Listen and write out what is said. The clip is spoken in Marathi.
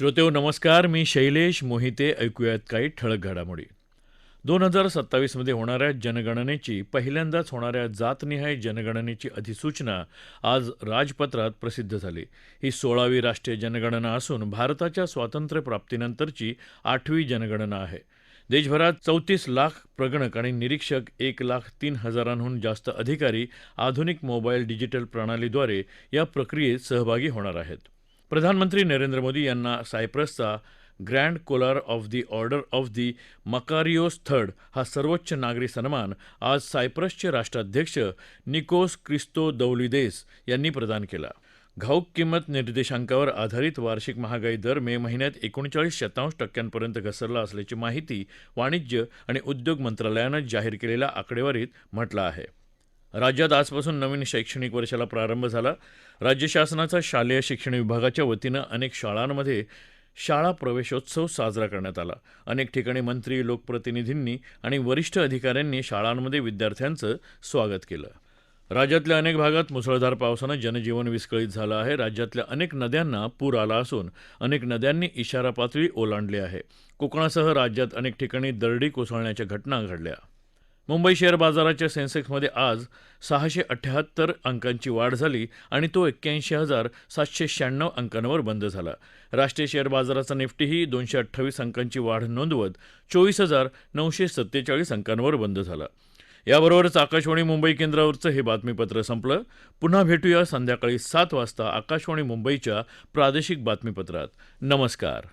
श्रोतेव नमस्कार. मी शैलेश. मोहिते. ऐकूयात काही ठळक घडामोडी. दोन हजार सत्तावीसमध्ये होणाऱ्या जनगणनेची पहिल्यांदाच होणाऱ्या जातनिहाय जनगणनेची अधिसूचना आज राजपत्रात प्रसिद्ध झाली. ही सोळावी राष्ट्रीय जनगणना असून भारताच्या स्वातंत्र्यप्राप्तीनंतरची आठवी जनगणना आहे. देशभरात चौतीस लाख प्रगणक आणि निरीक्षक एक लाख तीन हजारांहून जास्त अधिकारी आधुनिक मोबाईल डिजिटल प्रणालीद्वारे या प्रक्रियेत सहभागी होणार आहेत. प्रधानमंत्री नरेंद्र मोदी यांना सायप्रसचा grand collar of the order of the Makarios third हा सर्वोच्च नागरी सन्मान आज सायप्रसचे राष्ट्राध्यक्ष निकोस क्रिस्तो दौलिदेस यांनी प्रदान केला. घाऊक किंमत निर्देशांकावर आधारित वार्षिक महागाई दर मे महिन्यात एकोणचाळीस शतांश टक्क्यांपर्यंत घसरला असल्याची माहिती वाणिज्य आणि उद्योग मंत्रालयानं जाहीर केलेल्या आकडेवारीत म्हटलं आहे. राज्यात आजपासून नवीन शैक्षणिक वर्षाला प्रारंभ झाला. राज्य शासनाचा शालेय शिक्षण विभागाच्या वतीनं अनेक शाळांमध्ये शाळा प्रवेशोत्सव साजरा करण्यात आला. अनेक ठिकाणी मंत्री लोकप्रतिनिधींनी आणि वरिष्ठ अधिकाऱ्यांनी शाळांमध्ये विद्यार्थ्यांचं स्वागत केलं. राज्यातल्या अनेक भागात मुसळधार पावसानं जनजीवन विस्कळीत झालं आहे. राज्यातल्या अनेक नद्यांना पूर आला असून अनेक नद्यांनी इशारा पातळी ओलांडली आहे. कोकणासह राज्यात अनेक ठिकाणी दरडी कोसळण्याच्या घटना घडल्या. मुंबई शेअर बाजाराच्या सेन्सेक्समध्ये आज सहाशे अठ्ठ्याहत्तर अंकांची वाढ झाली आणि तो एक्क्याऐंशी हजार सातशे शहाण्णव अंकांवर बंद झाला. राष्ट्रीय शेअर बाजाराचा निफ्टीही दोनशे अठ्ठावीस अंकांची वाढ नोंदवत चोवीस हजार नऊशे सत्तेचाळीस अंकांवर बंद झाला. याबरोबरच आकाशवाणी मुंबई केंद्रावरचं हे बातमीपत्र संपलं. पुन्हा भेटूया संध्याकाळी सात वाजता आकाशवाणी मुंबईच्या प्रादेशिक बातमीपत्रात. नमस्कार.